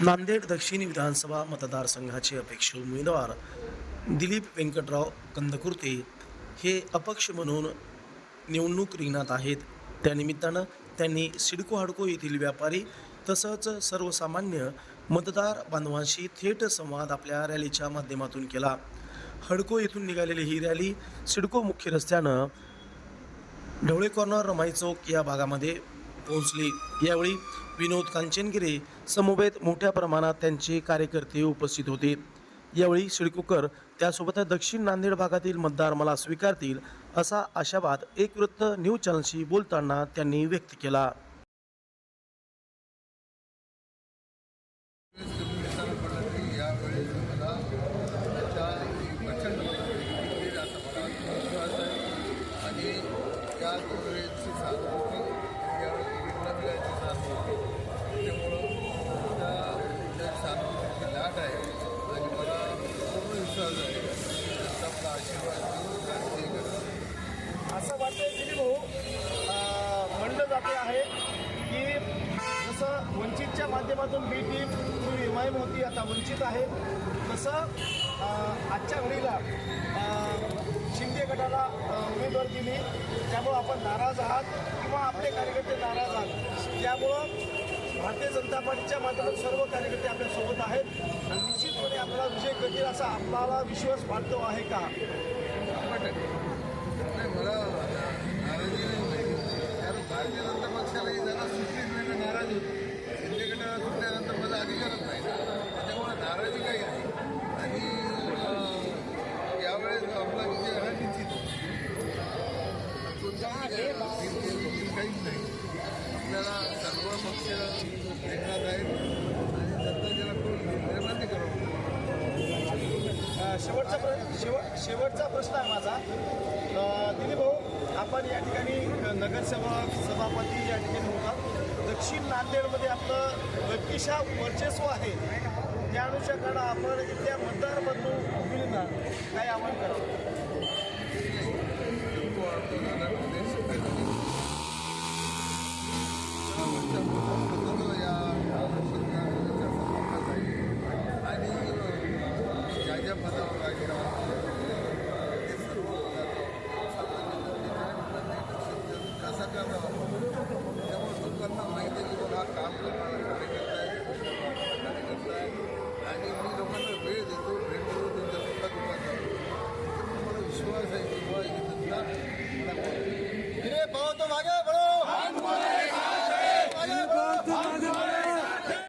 नांदेड दक्षिण विधानसभा मतदारसंघाचे अपेक्ष उमेदवार दिलीप व्यंकटराव कंदकुर्ते हे अपक्ष म्हणून निवडणूक रिंगणात आहेत. त्यानिमित्तानं त्यांनी सिडको हाडको येथील व्यापारी तसंच सर्वसामान्य मतदार बांधवांशी थेट संवाद आपल्या रॅलीच्या माध्यमातून केला. हडको येथून निघालेली ही रॅली सिडको मुख्य रस्त्यानं ढवळे कॉर्नर रमाई चौक या भागामध्ये पोहोचली. यावेळी विनोद कांचनगिरे समवेत मोठ्या प्रमाणात त्यांचे कार्यकर्ते उपस्थित होते. यावेळी शिडकोकर त्यासोबत दक्षिण नांदेड भागातील मतदार मला स्वीकारतील असा आशावाद एक वृत्त न्यूज चॅनलशी बोलताना त्यांनी व्यक्त केला यावेळेस मला त्याच्या प्रचंड मिळेल असा मला विश्वास आहे आणि या वेळेची साथ होती यावेळी वेगळा मिळायची साथ होती त्याच्यामुळं त्या त्या सहानुभूतीची आहे. आणि मला पूर्ण विश्वास आहे. आपला आशीर्वाद असं वाटतंय की भाऊ म्हणलं जाते आहे की जसं वंचितच्या माध्यमातून B team M I M होती आता वंचित आहे. तसं आजच्या घडीला शिंदे गटाला उमेदवार दिली. त्यामुळं आपण नाराज आहात किंवा आपले कार्यकर्ते नाराज आहात. त्यामुळं भारतीय जनता पार्टीच्या माध्यमातून सर्व कार्यकर्ते आपल्यासोबत आहेत. आणि निश्चितपणे आपला विजय करतील असा आपल्याला विश्वास वाटतो आहे का? नाही मला नाही भारतीय जनता पक्षाला जरा नाराज होती. त्यांच्याकडे एकनाथ आहेत आणि करावं शेवटचा प्र शेवट शेवटचा प्रश्न आहे माझा. दिलीप भाऊ आपण या ठिकाणी नगरसेवक सभापती या ठिकाणी होतात दक्षिण नांदेडमध्ये आपलं व्यक्तिशा वर्चस्व आहे. त्या अनुषंगानं आपण इथल्या मतदार बंधू मुलींना काय आवाहन करावं. अरे बहुत तो भागे